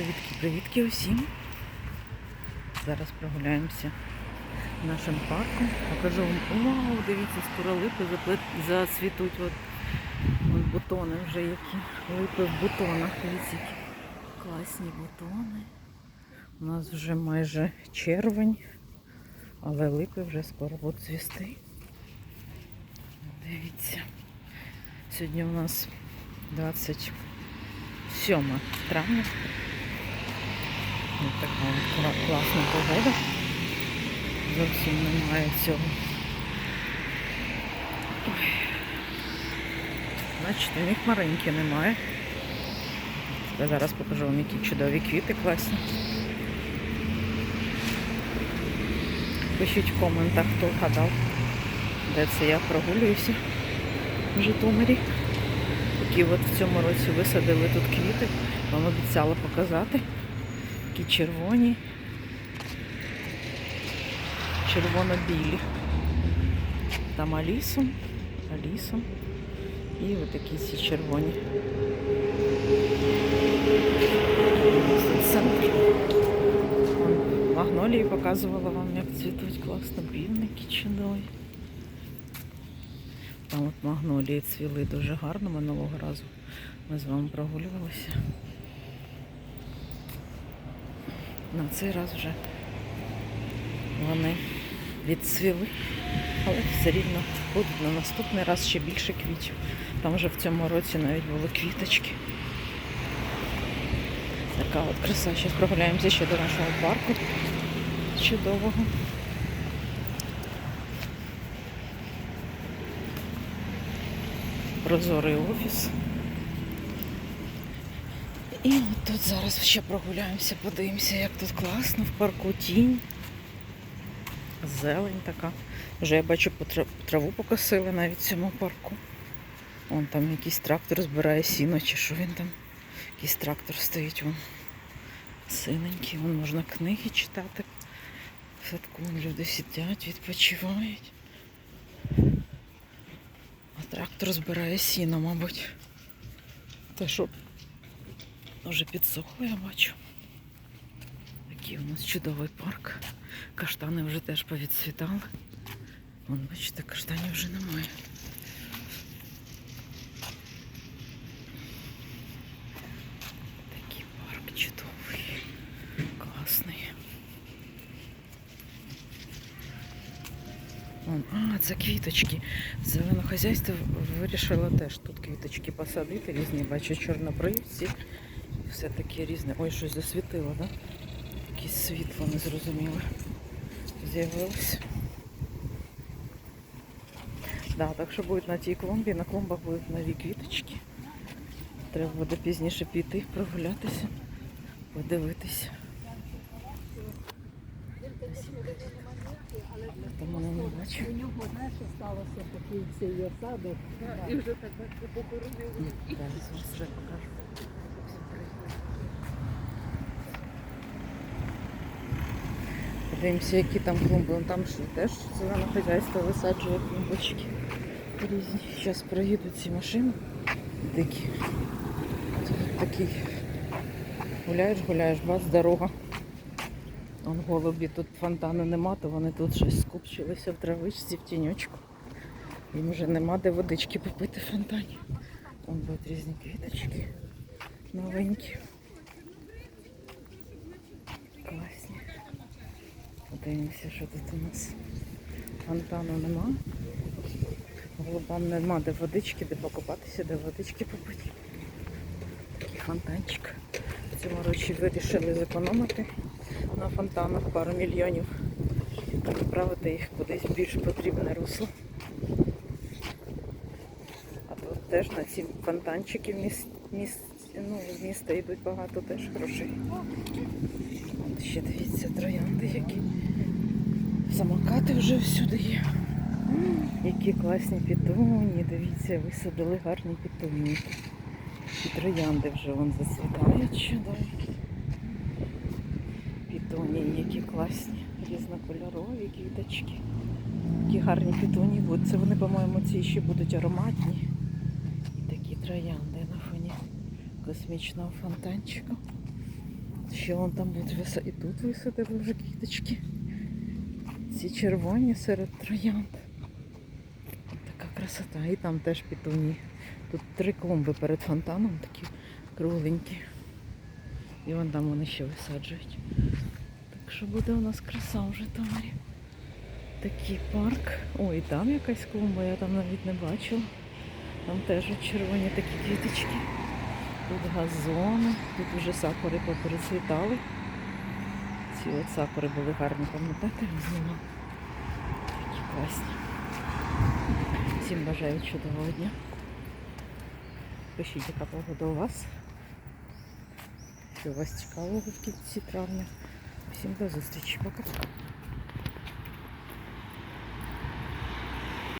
Привітки, привітки усім. Зараз прогуляємося нашим парком. Покажу вам. Вау, дивіться, скоро липи зацвітуть. От, от бутони вже які. Липи в бутонах. Дивіться, які класні бутони. У нас вже майже червень, але липи вже скоро будуть цвісти. Дивіться. Сьогодні у нас 27 травня. Така класна погода. Зовсім немає цього. Ой. Бачите, ні хмаринки немає. Я зараз покажу вам, які чудові квіти класні. Пишіть в коментах, хто вгадав, де це я прогулююся в Житомирі. Які от в цьому році висадили тут квіти. Вам обіцяла показати. Такі червоні. Червоно-білі. Там алісом, алісом. І от такі ці червоні. Магнолії показувала вам, як цвітуть класно. Півники чудові. Там от магнолії цвіли дуже гарно минулого разу. Ми з вами прогулювалися. На цей раз вже вони відцвіли. Але все рівно будуть на наступний раз ще більше квітів. Там вже в цьому році навіть були квіточки. Така от краса. Зараз прогуляємося ще до нашого парку чудового. Прозорий офіс. І от тут зараз ще прогуляємося, подивимося, як тут класно, в парку тінь. Зелень така. Вже я бачу, траву покосили навіть в цьому парку. Вон там якийсь трактор збирає сіно, чи що він там. Якийсь трактор стоїть вон. Синенький, вон можна книги читати. В садку вон люди сидять, відпочивають. А трактор збирає сіно, мабуть. Те, що вже підсохло, я бачу. Такий у нас чудовий парк. Каштани вже теж повідцвітали. Вон, бачите, каштанів вже немає. Такий парк чудовий, класний. Вон, а, це квіточки. Зелене хазяйство вирішило теж тут квіточки посадити різні, бачу, чорнобривці. Все таке різне. Ой, щось засвітило? Да? Якесь світло незрозуміле. З'явилось. Да, так що будуть на тій клумбі, на клумбах будуть нові квіточки. Треба буде пізніше піти, прогулятися, подивитися. Мене не бачу. У нього, знаєш, що сталося такий цей осадок. І вже так. Так, зараз вже покажу. Подивимося, які там клумби. Вон Там що теж зелене хазяйство висаджує клумбочки. Різні. Зараз проїдуть ці машини. Дикі. Такий. Гуляєш, гуляєш, бац, дорога. Вон голубі, тут фонтану нема, то вони тут щось скупчилися в травичці, в тіньочку. Їм вже нема де водички попити в фонтані. Вон будуть різні квіточки. Новенькі. Класні. Подивимося, що тут у нас. Фонтану нема. Голубам нема де водички, де покупатися, де водички попити. Такий фонтанчик. В цьому році вирішили зекономити на фонтанах пару мільйонів. Відправити їх кудись більш потрібне русло. А тут теж на ці фонтанчики міс... міс... ну, з міста йдуть багато теж грошей. От ще дивіться, троянди які. Самокати вже всюди є. Які класні пітоні, дивіться, висадили гарні пітоні. І троянди вже вон зацвітають чудові. Пітоні, які класні, різнокольорові квіточки. Які гарні пітоні будуть. Це вони, по-моєму, ці ще будуть ароматні. І такі троянди на фоні космічного фонтанчика. Ще вон там будуть висадити. І тут висадили вже квіточки. Ці червоні серед троянд. Така красота. І там теж пітуні. Тут три клумби перед фонтаном такі кругленькі. І вон там вони ще висаджують. Так що буде у нас краса в Житомирі. Такий парк. Ой, там якась клумба, я там навіть не бачила. Там теж червоні такі квіточки. Тут газони, тут вже сакури поперецвітали. Ці от сакури були гарні, пам'ятаєте, я знімала? Такі класні. Всім бажаю чудового дня. Пишіть, яка погода у вас. Що у вас цікавого в кінці травня. Всім до зустрічі. Пока.